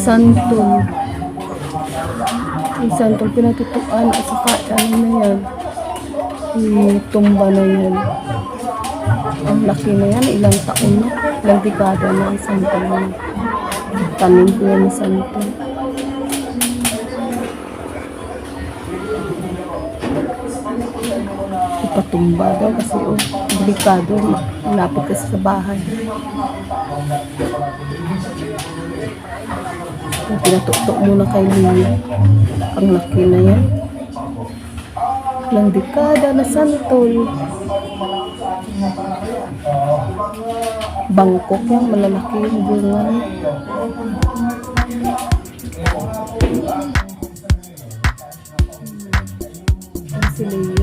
Santol. Yung santol pinatutuan at saka ano na yan. Itumba na yan. Ang laki na yan, ilang taon na. Ilang dekada na ang santol na. Tanim ko yan santol. Ipatumba daw kasi oh, delikado. Malapit kasi sa bahay. Pinatuktok muna kay Lia. Ang laki na yan. Ilang dekada na santol. Bangkok yan, malalaki yung bunga. Si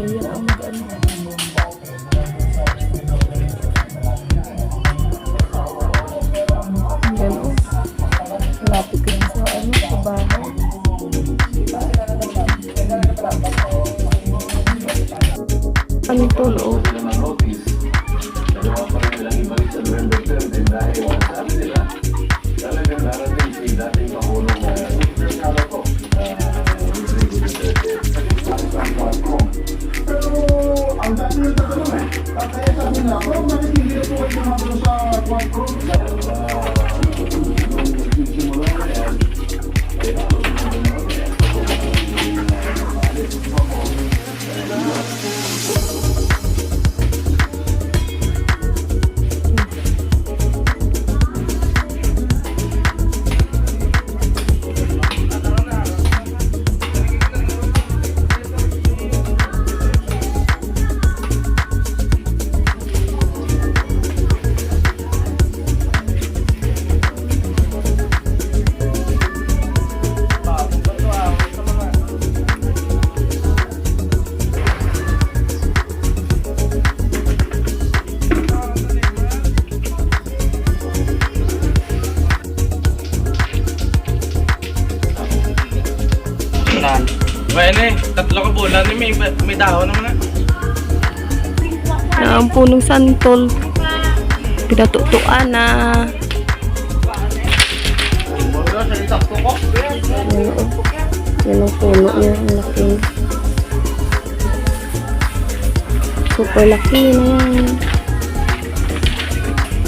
I dahon naman ah. Na ang punong santol. Pinatutuan na. Yan o. Yan ang puno niya. Ang laki. Super laki na yan.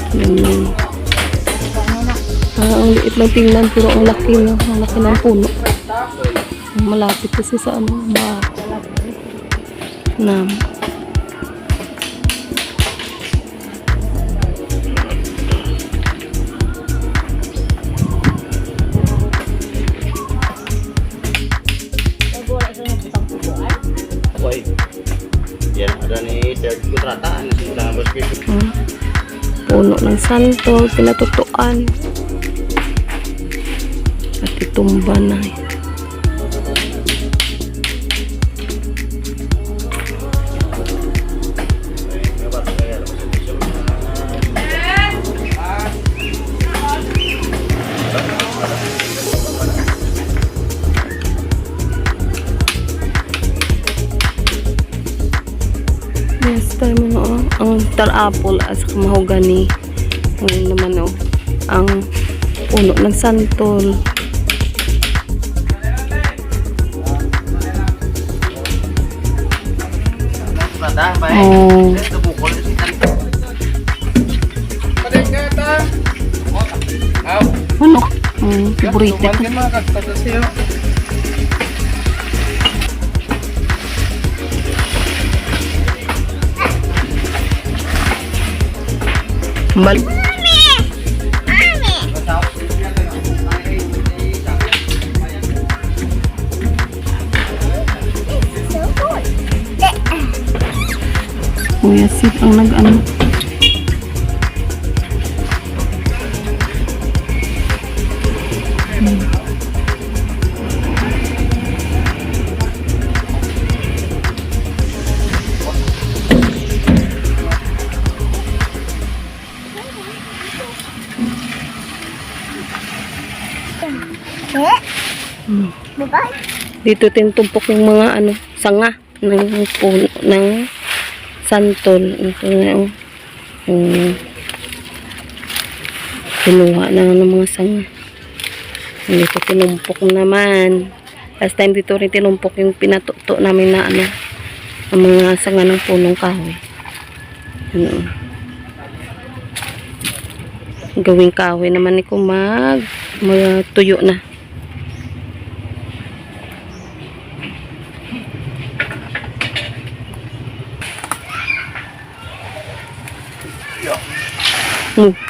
Hmm. Ah, ang liit lang tingnan pero ang laki na. Ang laki ng puno. Malapit kasi sa ano, ba. Na. Boy. Yan, ada ni third kontrata. Ano sila ang prescription? Hmm. Puno ng santol, pinatutuan. At itumba na. Yes, oh. ang tar apple at saka mahogany. Ngayon naman oh, ang puno ng santol. Oh, ano? Mm, favorite ko. Mal Kuya Sid ang nag-ano. Dito tinutumpok yung mga ano, sanga ng puno, ng santol. Ito na yung, yung kinuha na ng mga sanga. Dito tinumpok naman. Last time dito rin tinumpok yung pinatuto namin na ano, ang mga sanga ng punong kahoy. Ano. Gawing kahoy naman ni kumag mag tuyo na. Hmm.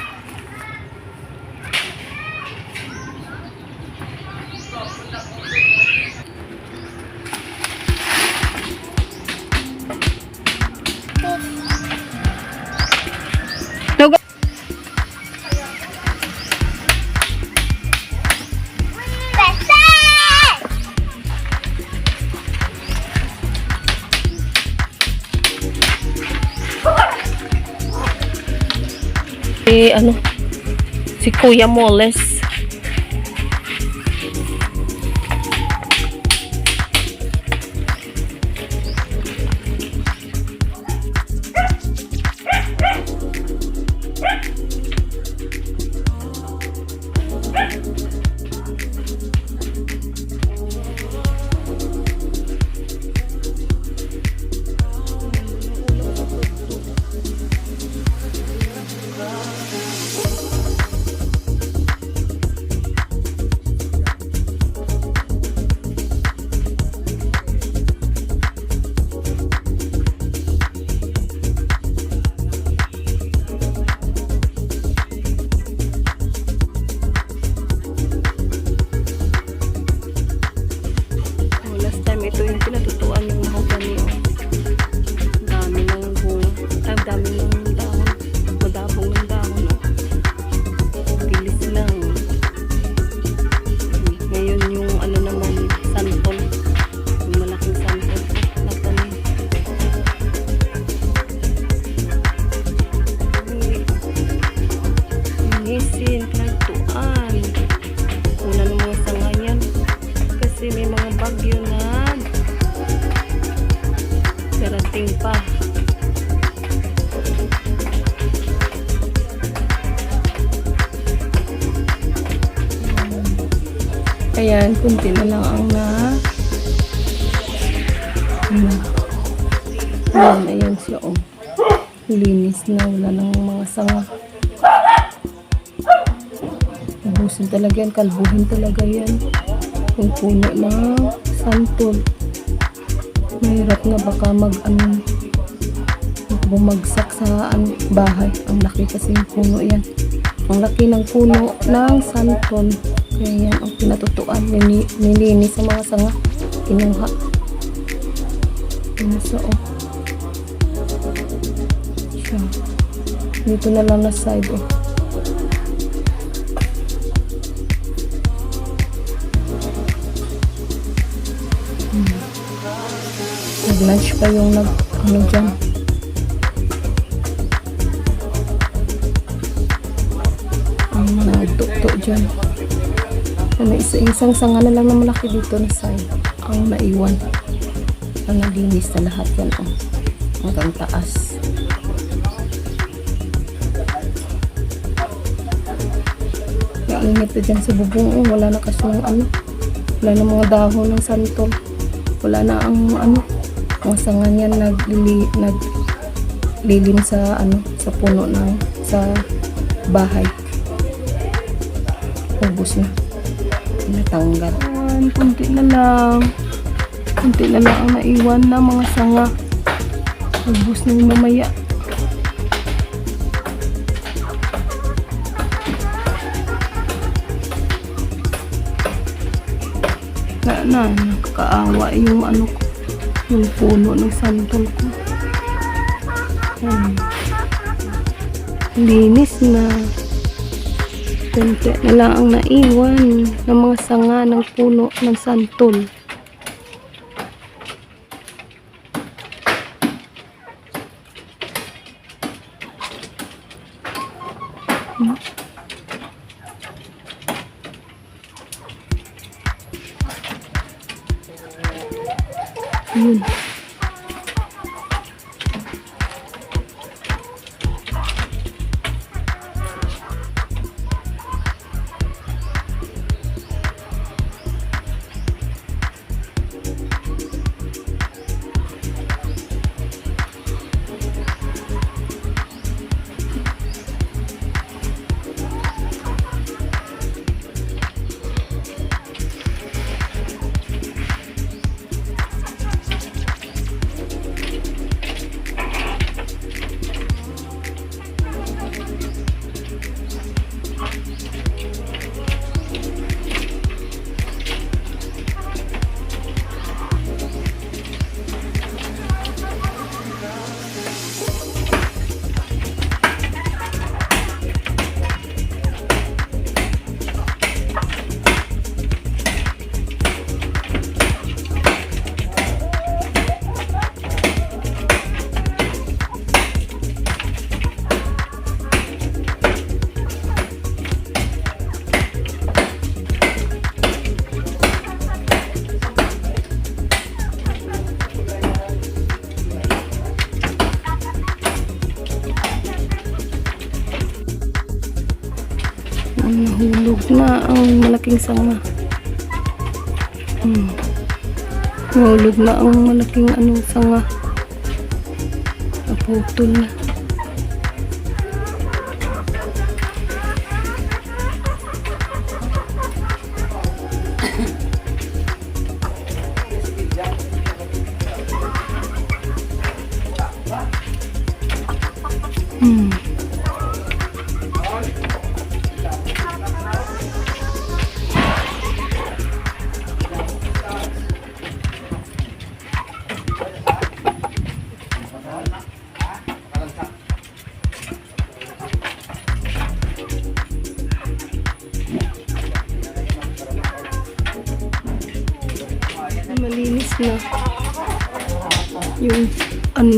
Ano? Si Kuya Moles. Dami ng dahon. Madabong ng dahon oh. Bilis lang. Ngayon yung ano naman, santol. Yung malaking santol. Natanim. Linisin, pinagtuan. Una ng mga sanga yan. Kasi may mga bagyo na Ayan, kunti na lang ang na Ayan. Ayan, siya oh. Linis na, wala nang mga sanga. Ubusin talaga yan, kalbuhin talaga yan. Yung puno na santol. Mahirap nga baka mag ano, bumagsak sa ano, bahay. Ang laki kasi yung puno yan. Ang laki ng puno ng santol. Kaya yan ang pinatutuan. Nini- Nilinis sa mga sanga. Kinuha. Ano sa oh. Dito na lang na side oh. Nag-lunch pa yung nag, ano dyan. Ang nagtukto dyan. Ano, isa, isang sanga na lang na malaki dito na side. Ang naiwan. Ang naglinis na lahat yan. Oh. Hanggang taas. Nainit na dyan sa bubong. Oh. Wala na kasi yung ano. Wala na mga dahon ng santol. Wala na ang ano. Ang sanga niyan naglili, naglilim sa ano sa puno ng sa bahay. Ubus na. Natanggal. Ayan, kunti na lang. Kunti na lang ang naiwan na mga sanga. Ubus na yung mamaya. Na, na, nakakaawa yung ano ko. Yung puno ng santol ko. Ayan. Linis na. Kunti na lang ang naiwan ng mga sanga ng puno ng santol. Yun. Sanga. Hmm. Nahulog na ang malaking ano, sanga. Naputol na.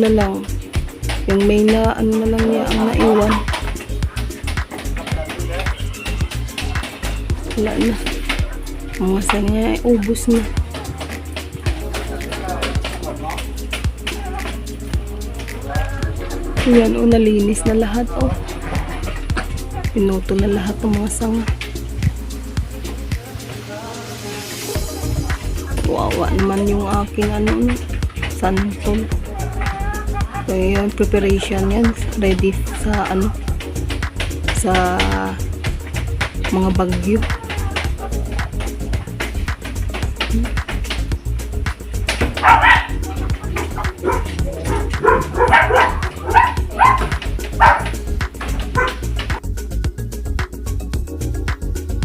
Na lang. Yung may na ano na lang niya ang naiwan. Wala na. Mga sa niya ay ubos na. Yan o, nalinis na lahat o. Pinuto na lahat ng mga sanga. Wawa naman yung aking ano, no, santol. So, yun, preparation yan. Ready sa ano, sa mga bagyo.